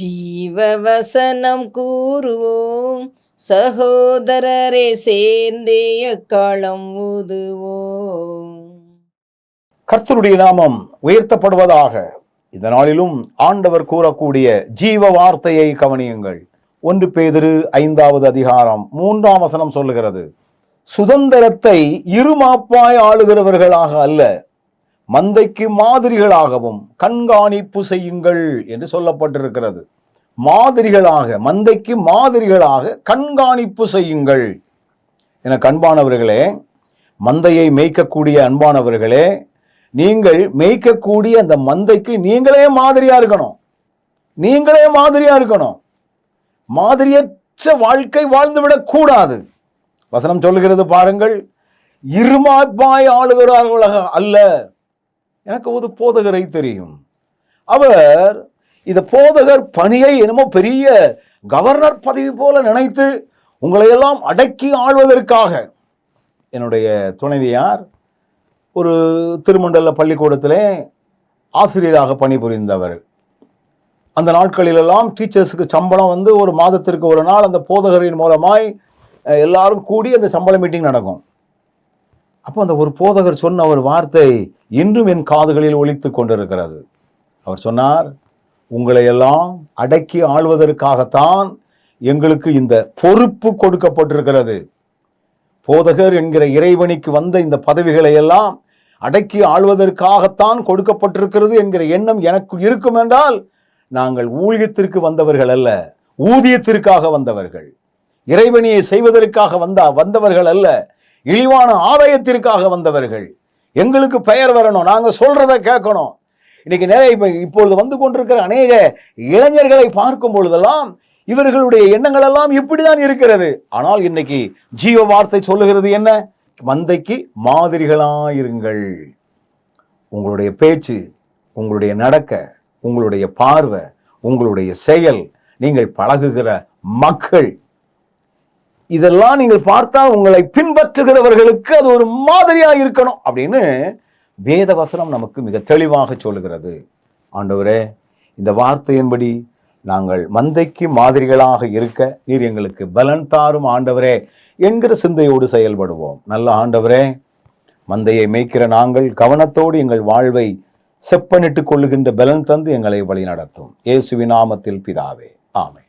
ஜீவவசனம் கூறுவோம். சகோதரரே சேர்ந்தே எக்காலம் ஊதுவோம். கர்த்தருடைய நாமம் உயர்த்தப்படுவதாக. இந்த நாளிலும் ஆண்டவர் கூறக்கூடிய ஜீவ வார்த்தையை கவனியுங்கள். ஒன்று பேதிரு ஐந்தாவது அதிகாரம் மூன்றாம் வசனம் சொல்லுகிறது. சுதந்திரத்தை இருமாப்பாய் ஆளுகிறவர்களாக அல்ல மந்தைக்கு மாதிரிகளாகவும் கண்காணிப்பு செய்யுங்கள் என்று சொல்லப்பட்டிருக்கிறது. மாதிரிகளாக மந்தைக்கு மாதிரிகளாக கண்காணிப்பு செய்யுங்கள். என கண்பானவர்களே மந்தையை மேய்க்கக்கூடிய அன்பானவர்களே நீங்கள் மேய்க்கக்கூடிய அந்த மந்தைக்கு நீங்களே மாதிரியாக இருக்கணும். நீங்களே மாதிரியாக இருக்கணும். மாதிரியற்ற வாழ்க்கை வாழ்ந்துவிடக்கூடாது வசனம் சொல்லுகிறது பாருங்கள் இருமாப்பாய் ஆளுகிறார்களாக அல்ல. எனக்கு ஒரு போதகரை தெரியும். அவர் இந்த போதகர் பணியை என்னமோ பெரிய கவர்னர் பதவி போல நினைத்து உங்களையெல்லாம் அடக்கி ஆள்வதற்காக என்னுடைய துணைவியார் ஒரு திருமண்டல பள்ளிக்கூடத்திலே ஆசிரியராக பணிபுரிந்தவர். அந்த நாட்களிலெல்லாம் டீச்சர்ஸுக்கு சம்பளம் வந்து ஒரு மாதத்திற்கு ஒரு நாள் அந்த போதகரின் மூலமாய் எல்லாரும் கூடி அந்த சம்பள மீட்டிங் நடக்கும். அப்போ அந்த ஒரு போதகர் சொன்ன ஒரு வார்த்தை இன்றும் என் காதுகளில் ஒழித்து கொண்டிருக்கிறது. அவர் சொன்னார் உங்களை எல்லாம் அடக்கி ஆள்வதற்காகத்தான் எங்களுக்கு இந்த பொறுப்பு கொடுக்கப்பட்டிருக்கிறது. போதகர் என்கிற இறைவனிக்கு வந்த இந்த பதவிகளை எல்லாம் அடக்கி ஆள்வதற்காகத்தான் கொடுக்கப்பட்டிருக்கிறது என்கிற எண்ணம் எனக்கு இருக்கும் என்றால் நாங்கள் ஊழியத்திற்கு வந்தவர்கள் அல்ல ஊதியத்திற்காக வந்தவர்கள். இறைவனியை செய்வதற்காக வந்த வந்தவர்கள் அல்ல இழிவான ஆதாயத்திற்காக வந்தவர்கள். எங்களுக்கு பெயர் வரணும் நாங்கள் சொல்றத கேட்கணும். இன்னைக்கு நிறைய இப்போ இப்பொழுது வந்து கொண்டிருக்கிற அநேக இளைஞர்களை பார்க்கும் பொழுதெல்லாம் இவர்களுடைய எண்ணங்கள் எல்லாம் இப்படிதான் இருக்கிறது. ஆனால் இன்னைக்கு ஜீவ வார்த்தை சொல்லுகிறது என்ன? மந்தைக்கு மாதிரிகளாயிருங்கள். உங்களுடைய பேச்சு உங்களுடைய நடக்க உங்களுடைய பார்வை உங்களுடைய செயல் நீங்கள் பழகுகிற மக்கள் இதெல்லாம் நீங்கள் பார்த்தால் உங்களை பின்பற்றுகிறவர்களுக்கு அது ஒரு மாதிரியாக இருக்கணும் அப்படின்னு வேத வசனம் நமக்கு மிக தெளிவாக சொல்லுகிறது. ஆண்டவரே இந்த வார்த்தையின்படி நாங்கள் மந்தைக்கு மாதிரிகளாக இருக்க நீர் எங்களுக்கு பலன் தாரும் ஆண்டவரே என்கிற சிந்தையோடு செயல்படுவோம். நல்ல ஆண்டவரே மந்தையை மேய்க்கிற நாங்கள் கவனத்தோடு எங்கள் வாழ்வை செப்பனிட்டுக் கொள்ளுகின்ற பலன் தந்து எங்களை வழி நடத்தும் இயேசுவின் நாமத்தில் பிதாவே. ஆமை